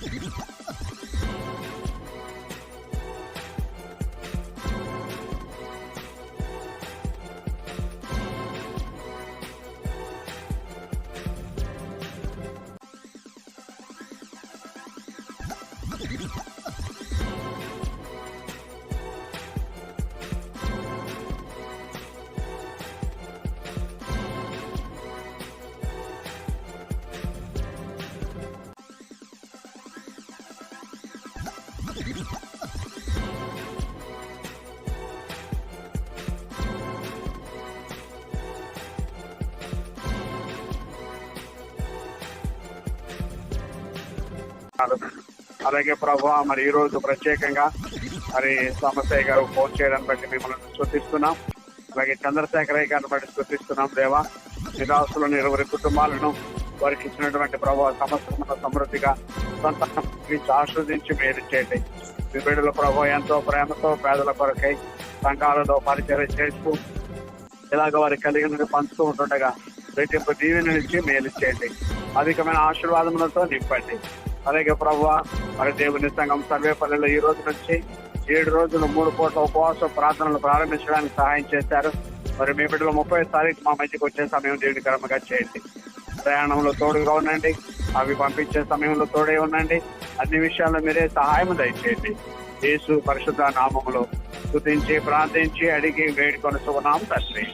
Ha ha ha! అలాగే ప్రభు మరి ఈ రోజు ప్రత్యేకంగా మరి సమస్య గారు ఫోన్ చేయడం బట్టి మిమ్మల్ని స్తుతిస్తున్నాం అలాగే చంద్రశేఖరయ్య గారిని బట్టి స్తుతిస్తున్నాం దేవా. నిరాశులను ఇరువురి కుటుంబాలను వారికి ఇచ్చినటువంటి ప్రభావ సమస్య సమృద్ధిగా సంతానం ఇచ్చి ఆస్వాదించి మేలు చేయండి. మీ బిడ్డల ప్రభావ ఎంతో ప్రేమతో పేదల కొరకై సంఘాలలో పరిచయం చేస్తూ ఇలాగ వారి కలిగిన పంచుతూ ఉంటుండగా రెట్టింపు దీవెన నుంచి మేలు చేయండి. అధికమైన ఆశీర్వాదములతో నింపండి. అలాగే ప్రభు మరి దేవుని సంఘం సర్వేపల్లిలో ఈ రోజు నుంచి ఏడు రోజులు మూడు కోట్ల ఉపవాస ప్రార్థనలు ప్రారంభించడానికి సహాయం చేశారు. మరి మీ బిడ్డలు ముప్పై తారీఖు మా మధ్యకి వచ్చే సమయం దేవుని కర్మగా చేయండి. ప్రయాణంలో తోడుగా ఉండండి. అవి పంపించే సమయంలో తోడే ఉండండి. అన్ని విషయాల్లో మీరే సహాయం దయచేయండి. యేసు పరిశుద్ధ నామములో స్థుతించి ప్రార్థించి అడిగి వేడుకొని సుగుణాం తండ్రి.